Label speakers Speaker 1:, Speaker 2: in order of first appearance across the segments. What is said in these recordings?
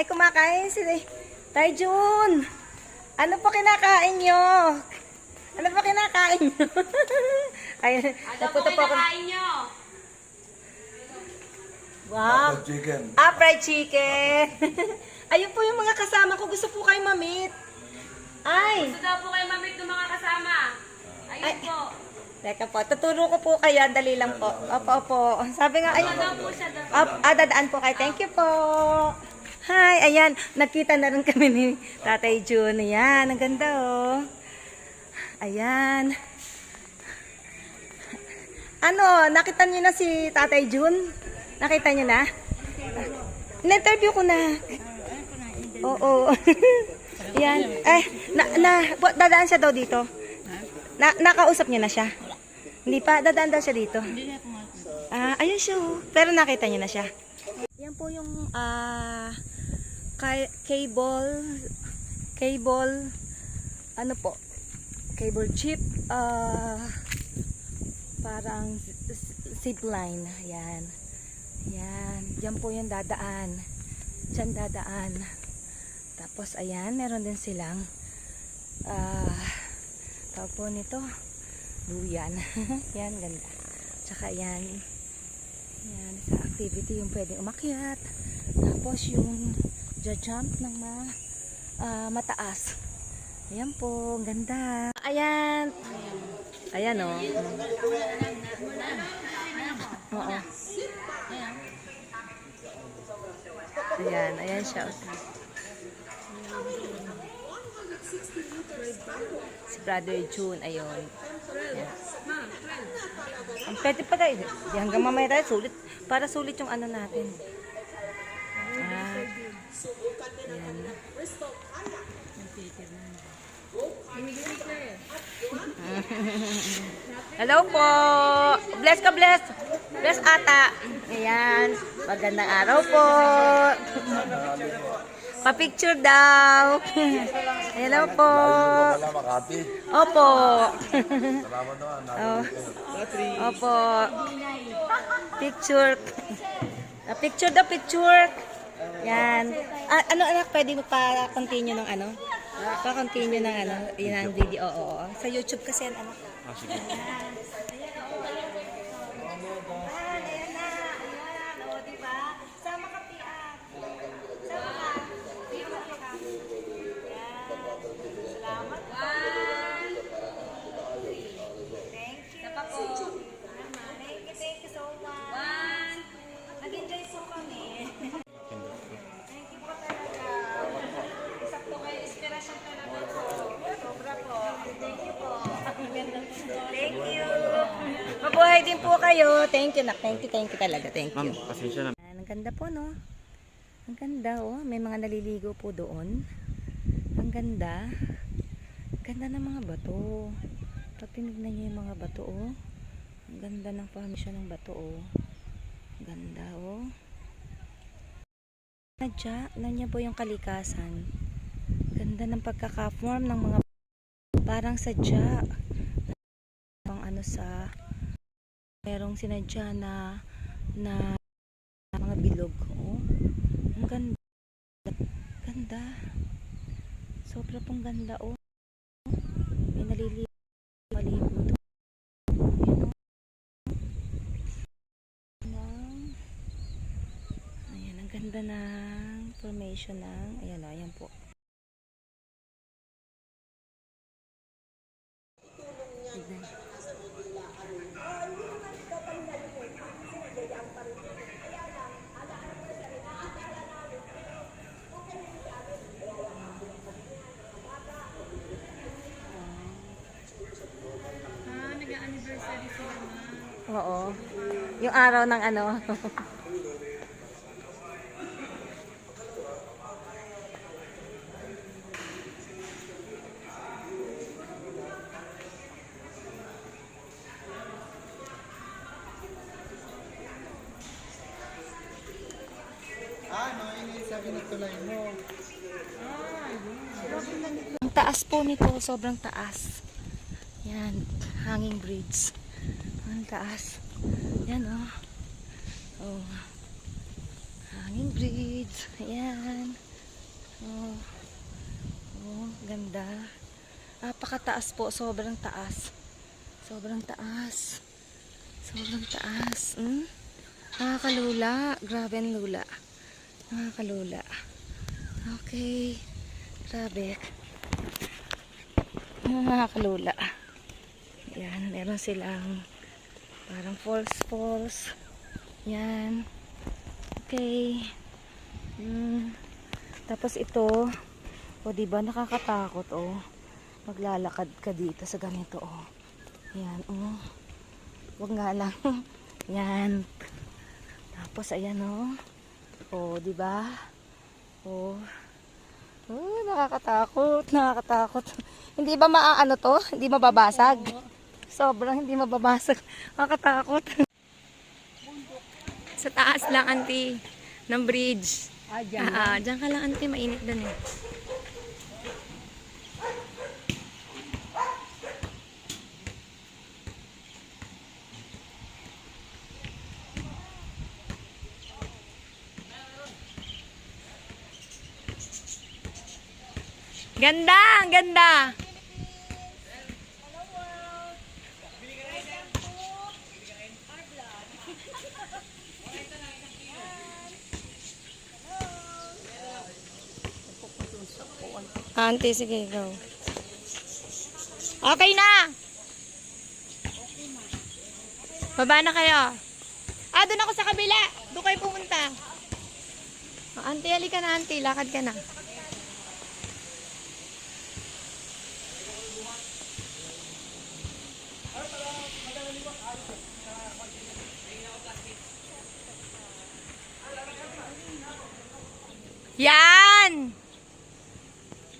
Speaker 1: Ay, kumakain si Tay Jun. Ano po kinakain nyo? Ano po kinakain nyo? Ay, napunta po ako.
Speaker 2: nyo?
Speaker 1: Wow.
Speaker 3: Pepper chicken.
Speaker 1: Ah, fried chicken. Ayun po yung mga kasama ko. Gusto po kayo mamit. Ay.
Speaker 2: Gusto daw po kayo mamit ng mga kasama. Ayun
Speaker 1: Ay.
Speaker 2: po.
Speaker 1: Teka po, tuturo ko po kayo. Dali lang po. Opo, opo. Sabi nga, ay,
Speaker 2: Daw po siya daw.
Speaker 1: Up, ah, dadaan po kayo. Thank you po. Hi, ayan. Nakita na rin kami ni Tatay Jun. Ayan, ang ganda oh. Ayan. Ano, nakita niyo na si Tatay Jun? Nakita niyo na? Na-interview ko na. Oo. Ayan. Ay, na, na, dadaan siya daw dito. Na, nakausap niyo na siya? Hindi pa, dadaan daw siya dito. Ah, ayun siya. oh. Pero nakita niyo na siya. Yan po yung ah ka- cable cable ano po? Cable chip ah parang zip line. Yan. Yan. Yan po yung dadaan. Diyan dadaan. Tapos ayan, meron din silang ah tawag po nito duyan. yan, ganda. Tsaka yan, yan, sa activity yung pwedeng umakyat. Tapos yung jump ng ma, ah, mataas. Ayan po, ang ganda. Ayan. Ayan o. Oo. Ayan, ayan siya. Si Brother June, ayun. Ayan. Ang pwede pa tayo. Hanggang mamaya tayo sulit. Para sulit yung ano natin. Ah. Ayan. Hello po. Bless ka, bless. Bless ata. Ayan. Magandang araw po. Pa-picture daw. Hello po. Opo.
Speaker 3: Salamat naman.
Speaker 1: Opo. Picture. Picture daw, picture. Yan. Ah, ano anak, pwede mo pa-continue ng ano? Pa-continue ng ano? Yun ang video. Oo, oo. Sa YouTube kasi yan, ano? Ah, sige. Na. Ayan, o, po kayo. Thank you, nak. Thank you, thank you talaga. Thank you.
Speaker 4: Pasensya na.
Speaker 1: Ang ganda po, no? Ang ganda, oh. May mga naliligo po doon. Ang ganda. Ang ganda ng mga bato. Pag tinignan niyo yung mga bato, oh. Ang ganda ng formasyon ng bato, oh. Ang ganda, oh. Nadya, nandiyan po yung kalikasan. Ganda ng pagkaka-form ng mga parang sadya. Pang ano sa merong sinadya na na mga bilog. Oh. Ang ganda. Ganda. Sobra pong ganda, oh. May naliligo. Ng- Ayan, ang ganda ng formation ng, ayan, ayan po. Oo. Yung araw ng ano.
Speaker 4: Mo.
Speaker 1: Ang taas po nito, sobrang taas. Yan, hanging bridge. Ang taas. Yan oh. Oh. Hanging bridge. Ayan. Oh. Oh, ganda. Napakataas po, sobrang taas. Sobrang taas. Sobrang taas. Hmm? Nakakalula. Grabe ang lula. Nakakalula. Okay. Grabe. Nakakalula. Yan, meron silang parang falls falls. Yan. Okay. Hmm. Tapos ito, o di ba nakakatakot oh. Maglalakad ka dito sa ganito oh. Yan oh. Wag nga lang. Yan. Tapos ayan oh. Oh, di ba? Oh. Oh, nakakatakot, nakakatakot. Hindi ba maaano to? Hindi mababasag? Sobrang hindi mababasag. Nakakatakot.
Speaker 2: Sa taas lang, auntie. Ng bridge.
Speaker 1: Ah,
Speaker 2: Ah, ah, dyan ka lang, auntie. Mainit doon eh. Ganda! Ang ganda! Auntie, sige, go. Okay na! Baba na kayo. Ah, doon ako sa kabila. Doon kayo pumunta. Oh, auntie, halika na, auntie. Lakad ka na. Yan!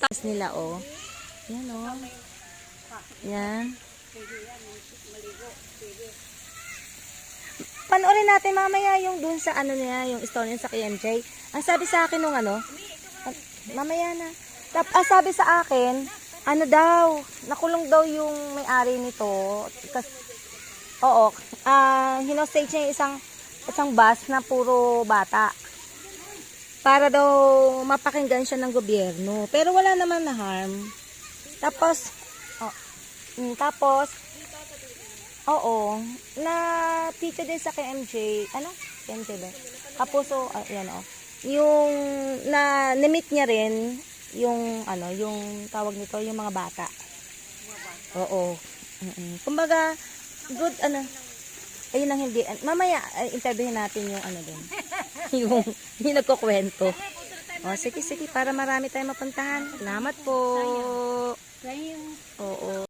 Speaker 1: Stars nila, oh. Yan, oh. Yan. Panoorin natin mamaya yung dun sa ano niya, yung story sa KMJ. Ang sabi sa akin nung ano, mamaya na. Tap, ah, sabi sa akin, ano daw, nakulong daw yung may-ari nito. Kas, oo, ah, hinostage niya isang, isang bus na puro bata para daw mapakinggan siya ng gobyerno. Pero wala naman na harm. Tapos, oh, mm, tapos, oo, na teacher din sa KMJ, ano? KMJ ba? Kapuso, ah, yan oh. Yung, na, na-meet niya rin, yung, ano, yung tawag nito, yung mga bata. Oo. Mm-mm. Kumbaga, good, ano, ayun ang hindi, mamaya, ay, interviewin natin yung ano din. yung, yung nagkukwento. O, sige, sige, para marami tayong mapuntahan. Salamat po. Oo.